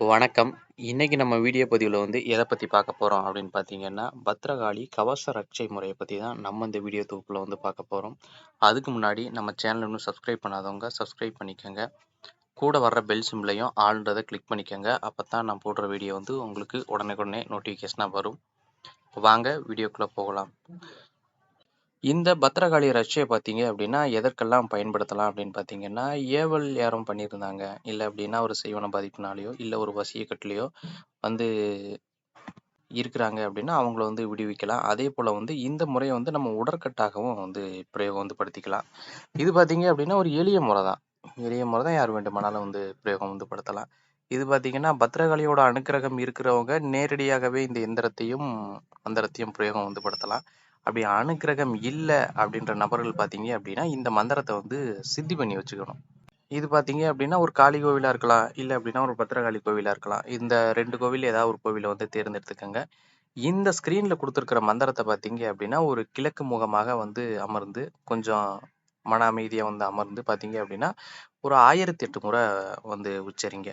வணக்கம். இன்னைக்கு நம்ம வீடியோ பதிவில் வந்து எதை பற்றி பார்க்க போகிறோம் அப்படின்னு பார்த்தீங்கன்னா, பத்ரகாளி கவச ரட்சை முறையை பற்றி தான் நம்ம இந்த வீடியோ தொகுப்பில் வந்து பார்க்க போகிறோம் அதுக்கு முன்னாடி நம்ம சேனல் இன்னும் சப்ஸ்கிரைப் பண்ணாதவங்க சப்ஸ்கிரைப் பண்ணிக்கோங்க கூட வர்ற பெல் சிம்லையும் ஆளுன்றதை கிளிக் அப்போ தான் நான் போடுற வீடியோ வந்து உங்களுக்கு உடனே உடனே நோட்டிஃபிகேஷனாக வரும். வாங்க வீடியோக்குள்ளே போகலாம். இந்த பத்திரகாளி ரஷ்யை பார்த்தீங்க அப்படின்னா, எதற்கெல்லாம் பயன்படுத்தலாம் அப்படின்னு பார்த்தீங்கன்னா, ஏவல் யாரும் பண்ணியிருந்தாங்க. இல்ல அப்படின்னா ஒரு செய்வன பாதிப்புனாலேயோ இல்ல ஒரு வசியக்கட்டுலயோ வந்து இருக்கிறாங்க அப்படின்னா, அவங்கள வந்து விடுவிக்கலாம். அதே போல் வந்து இந்த முறையை வந்து நம்ம உடற்கட்டாகவும் வந்து பிரயோகம் வந்து படுத்திக்கலாம். இது பார்த்தீங்க அப்படின்னா, ஒரு எளிய முறை தான். எளிய முறை தான் யார் வேண்டுமானாலும் வந்து பிரயோகம் வந்து படுத்தலாம். இது பார்த்தீங்கன்னா, பத்திரகாளியோட அனுக்கிரகம் இருக்கிறவங்க நேரடியாகவே இந்த எந்திரத்தையும், மந்திரத்தையும் பிரயோகம் வந்து படுத்தலாம். அப்படி அனுக்கிரகம் இல்லை அப்படின்ற நபர்கள் பார்த்தீங்க அப்படின்னா, இந்த மந்திரத்தை வந்து சித்தி பண்ணி வச்சுக்கணும். இது பார்த்தீங்க அப்படின்னா, ஒரு காளி கோவிலாக இருக்கலாம். இல்லை அப்படின்னா ஒரு பத்திரகாளி கோவிலாக இருக்கலாம். இந்த ரெண்டு கோவில் ஏதாவது ஒரு கோவிலை வந்து தேர்ந்தெடுத்துக்கோங்க இந்த ஸ்க்ரீனில் கொடுத்துருக்குற மந்திரத்தை பார்த்தீங்க அப்படின்னா, ஒரு கிழக்கு முகமாக வந்து அமர்ந்து, கொஞ்சம் மன அமைதியாக வந்து அமர்ந்து பார்த்தீங்க அப்படின்னா, ஒரு 1008 முறை வந்து உச்சரிங்க.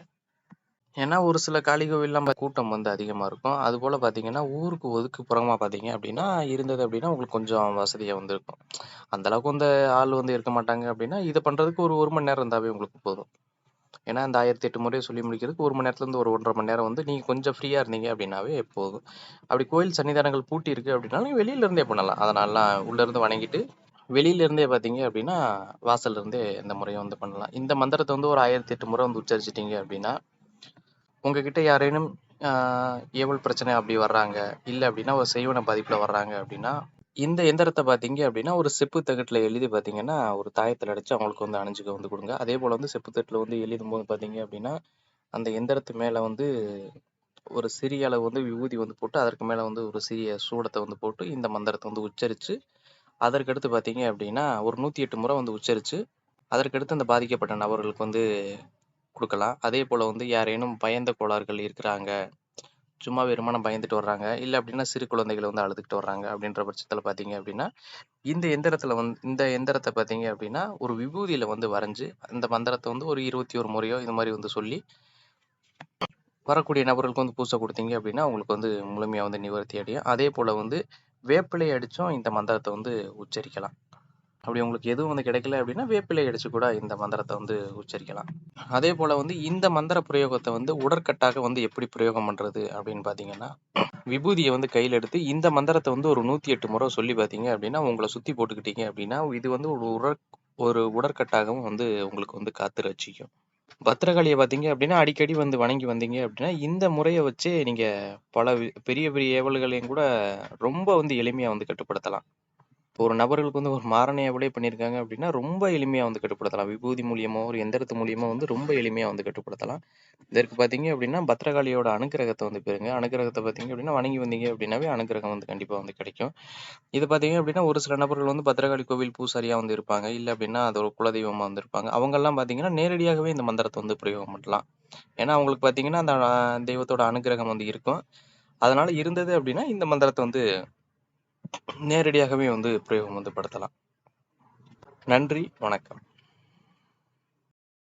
ஏன்னா, ஒரு சில காளி கோவில்லாம் கூட்டம் வந்து அதிகமாக இருக்கும். அதுபோல பார்த்தீங்கன்னா, ஊருக்கு ஒதுக்கு புறமாக பார்த்தீங்க அப்படின்னா, இருந்தது அப்படின்னா உங்களுக்கு கொஞ்சம் வசதியாக வந்து இருக்கும். அந்த அளவுக்கு வந்து ஆள் வந்து இருக்க மாட்டாங்க அப்படின்னா, இதை பண்ணுறதுக்கு ஒரு ஒரு மணி நேரம் இருந்தாவே உங்களுக்கு போதும். ஏன்னா, அந்த 1008 முறைய சொல்லி முடிக்கிறதுக்கு ஒரு மணி நேரத்துலருந்து ஒரு 1 1/2 மணி நேரம் வந்து நீங்கள் கொஞ்சம் ஃப்ரீயாக இருந்தீங்க அப்படின்னாவே போதும். அப்படி கோயில் சன்னிதானங்கள் பூட்டி இருக்கு அப்படின்னாலும் வெளியிலேருந்தே பண்ணலாம். அதனாலலாம் உள்ளேருந்து வணங்கிட்டு, வெளியிலேருந்தே பார்த்தீங்க அப்படின்னா, வாசல்ல இருந்தே இந்த முறையை வந்து பண்ணலாம். இந்த மந்திரத்தை வந்து ஒரு 1008 முறை வந்து உச்சரிச்சிட்டிங்க அப்படின்னா, உங்ககிட்ட யாரேனும் ஏவல் பிரச்சனை அப்படி வர்றாங்க. இல்லை அப்படின்னா ஒரு செய்வன பாதிப்பில் வர்றாங்க அப்படின்னா, இந்த எந்திரத்தை பார்த்தீங்க அப்படின்னா, ஒரு செப்பு தகட்டில் எழுதி பார்த்தீங்கன்னா, ஒரு தாயத்தில் அடித்து அவங்களுக்கு வந்து அணிஞ்சுக்க வந்து கொடுங்க அதே போல் வந்து செப்பு தட்டில் வந்து எழுதும்போது பார்த்தீங்க அப்படின்னா, அந்த எந்திரத்து மேலே வந்து ஒரு சிறிய அளவு வந்து விபூதி வந்து போட்டு, அதற்கு மேலே வந்து ஒரு சிறிய சூடத்தை வந்து போட்டு, இந்த மந்திரத்தை வந்து உச்சரித்து அதற்கடுத்து பார்த்தீங்க அப்படின்னா, ஒரு 108 முறை வந்து உச்சரித்து அதற்கடுத்து அந்த பாதிக்கப்பட்ட நபர்களுக்கு வந்து கொடுக்கலாம் அதே போல் வந்து யாரேனும் பயந்த கோளாறுகள் இருக்கிறாங்க. சும்மா வெறுமான பயந்துட்டு வர்றாங்க. இல்லை அப்படின்னா சிறு குழந்தைகள் வந்து அழுதுகிட்டு வர்றாங்க அப்படின்ற பட்சத்தில் பார்த்தீங்க அப்படின்னா, இந்த எந்திரத்தில் வந்து இந்த எந்திரத்தை பார்த்தீங்க அப்படின்னா, ஒரு விபூதியில் வந்து வரைஞ்சு, அந்த மந்திரத்தை வந்து ஒரு 21 முறையோ இது மாதிரி வந்து சொல்லி, வரக்கூடிய நபர்களுக்கு வந்து பூச கொடுத்தீங்க அப்படின்னா, உங்களுக்கு வந்து முழுமையாக வந்து நிவர்த்தி அடையும். அதே போல் வந்து வேப்பிலை அடித்தும் இந்த மந்திரத்தை வந்து உச்சரிக்கலாம். அப்படி உங்களுக்கு எதுவும் வந்து கிடைக்கல அப்படின்னா, வேப்பிலை அடிச்சு கூட இந்த மந்திரத்தை வந்து உச்சரிக்கலாம். அதே போல் வந்து இந்த மந்திர பிரயோகத்தை வந்து உடற்கட்டாக வந்து எப்படி பிரயோகம் பண்றது அப்படின்னு பார்த்தீங்கன்னா, விபூதியை வந்து கையில் எடுத்து இந்த மந்திரத்தை வந்து ஒரு 108 முறை சொல்லி பார்த்தீங்க அப்படின்னா, உங்களை சுத்தி போட்டுக்கிட்டீங்க அப்படின்னா, இது வந்து ஒரு உடற் ஒரு உடற்கட்டாகவும் வந்து உங்களுக்கு வந்து காத்து வச்சிக்கும் பத்திரகாளியை பார்த்தீங்க அப்படின்னா, அடிக்கடி வந்து வணங்கி வந்தீங்க அப்படின்னா, இந்த முறையை வச்சே நீங்க பல பெரிய பெரிய ஏவல்களையும் கூட ரொம்ப வந்து எளிமையாக வந்து கட்டுப்படுத்தலாம். ஒரு நபர்களுக்கு வந்து ஒரு மாரண ஏவலே பண்ணியிருக்காங்க அப்படின்னா, ரொம்ப எளிமையாக வந்து கட்டுப்படுத்தலாம். விபூதி மூலியமோ, ஒரு எந்திரத்து மூலியமோ வந்து ரொம்ப எளிமையாக வந்து கட்டுப்படுத்தலாம். இதற்கு பார்த்தீங்க அப்படின்னா, பத்திரகாளியோட அனுக்கிரகத்தை வந்து பெறுங்க. அனுக்கிரகத்தை பார்த்தீங்க அப்படின்னா, வணங்கி வந்தீங்க அப்படின்னாவே அனுக்கிரகம் வந்து கண்டிப்பாக வந்து கிடைக்கும். இது பார்த்தீங்க அப்படின்னா, ஒரு சில நபர்கள் வந்து பத்திரகாளி கோவில் பூசாரியாக வந்து இருப்பாங்க. இல்ல அப்படின்னா, அது ஒரு குலதெய்வமா வந்து இருப்பாங்க. அவங்கெல்லாம் பார்த்தீங்கன்னா, நேரடியாகவே இந்த மந்திரத்தை வந்து பிரயோகம் பண்ணலாம். ஏன்னா, அவங்களுக்கு பார்த்தீங்கன்னா, அந்த தெய்வத்தோட அனுக்கிரகம் வந்து இருக்கும். அதனால இருந்தது அப்படின்னா, இந்த மந்திரத்தை வந்து நேரடியாகவே வந்து பிரயோகம் வந்து படுத்தலாம். நன்றி, வணக்கம்.